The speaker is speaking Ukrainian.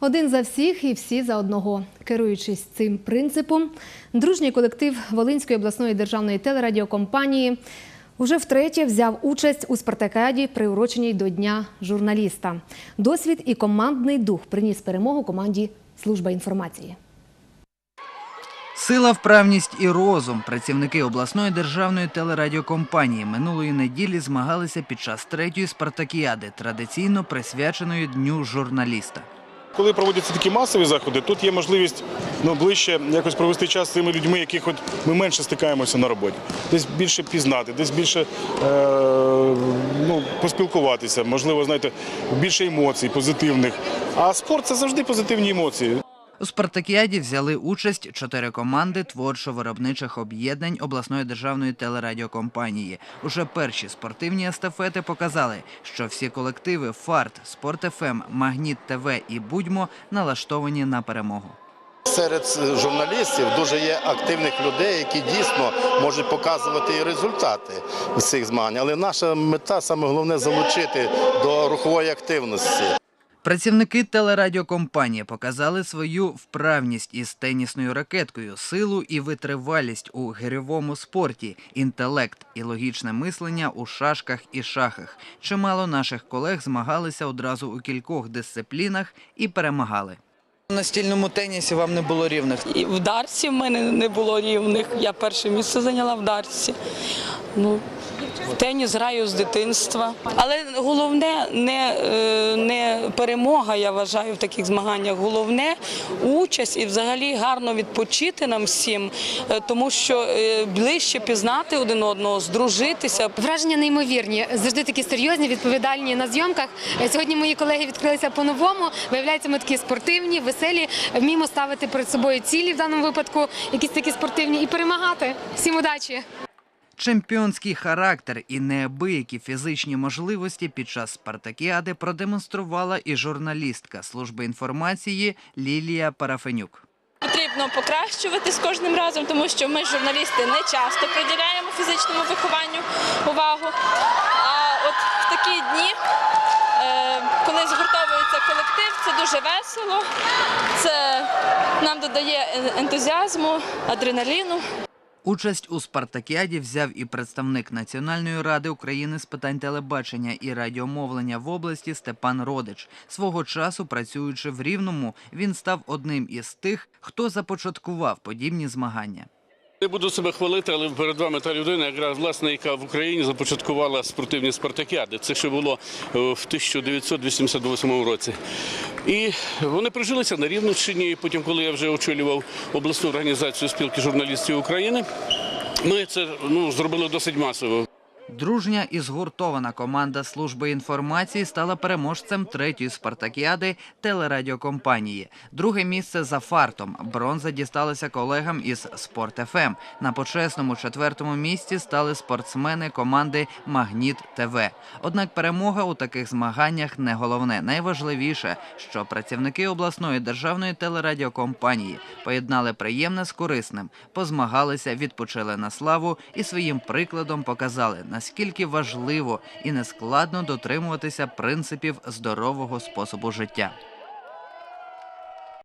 Один за всіх і всі за одного. Керуючись цим принципом, дружній колектив Волинської обласної державної телерадіокомпанії уже втретє взяв участь у спартакіаді, приуроченій до Дня журналіста. Досвід і командний дух приніс перемогу команді Служба інформації. Сила, вправність і розум. Працівники обласної державної телерадіокомпанії минулої неділі змагалися під час третьої спартакіади, традиційно присвяченої Дню журналіста. Коли проводяться такі масові заходи, тут є можливість ну, ближче якось провести час з тими людьми, яких от ми менше стикаємося на роботі. Десь більше пізнати, десь більше е, ну, поспілкуватися, можливо, знаєте, більше емоцій, позитивних. А спорт це завжди позитивні емоції. У спартакіаді взяли участь чотири команди творчо-виробничих об'єднань обласної державної телерадіокомпанії. Уже перші спортивні естафети показали, що всі колективи Фарт, Спорт ФМ, Магніт ТВ і Будьмо налаштовані на перемогу. Серед журналістів дуже є активних людей, які дійсно можуть показувати і результати цих змагань. Але наша мета саме головне залучити до рухової активності. Працівники телерадіокомпанії показали свою вправність із тенісною ракеткою, силу і витривалість у гирьовому спорті, інтелект і логічне мислення у шашках і шахах. Чимало наших колег змагалися одразу у кількох дисциплінах і перемагали. На стільному тенісі вам не було рівних. І в Дарсі в мене не було рівних. Я перше місце зайняла в Дарсі. Ну, теніс граю з дитинства. Але головне не, е, не перемога, я вважаю, в таких змаганнях. Головне участь і взагалі гарно відпочити нам всім, е, тому що е, ближче пізнати один одного, здружитися. Враження неймовірні, завжди такі серйозні, відповідальні на зйомках. Сьогодні мої колеги відкрилися по-новому. Виявляється, ми такі спортивні, веселі, вміємо ставити перед собою цілі в даному випадку, якісь такі спортивні, і перемагати. Всім удачі! Чемпіонський характер і неабиякі фізичні можливості під час спартакіади продемонструвала і журналістка служби інформації Лілія Парафенюк. Потрібно покращувати з кожним разом, тому що ми, журналісти, не часто приділяємо фізичному вихованню увагу. А от в такі дні, е, коли згуртовується колектив, це дуже весело, це нам додає ентузіазму, адреналіну. Участь у спартакіаді взяв і представник Національної ради України з питань телебачення і радіомовлення в області Степан Родич. Свого часу, працюючи в Рівному, він став одним із тих, хто започаткував подібні змагання. Не буду себе хвалити, але перед вами та людина, яка власне, яка в Україні започаткувала спортивні спартакіади. Це ще було е, в 1988 році. І вони прижилися на Рівненщині. І Потім, коли я вже очолював обласну організацію спілки журналістів України, ми це ну, зробили досить масово. Дружня і згуртована команда служби інформації стала переможцем третьої спартакіади телерадіокомпанії. Друге місце за фартом. Бронза дісталася колегам із Спорт ФМ. На почесному четвертому місці стали спортсмени команди Магніт ТВ. Однак перемога у таких змаганнях не головне. Найважливіше, що працівники обласної державної телерадіокомпанії поєднали приємне з корисним, позмагалися, відпочили на славу і своїм прикладом показали, наскільки важливо і нескладно дотримуватися принципів здорового способу життя.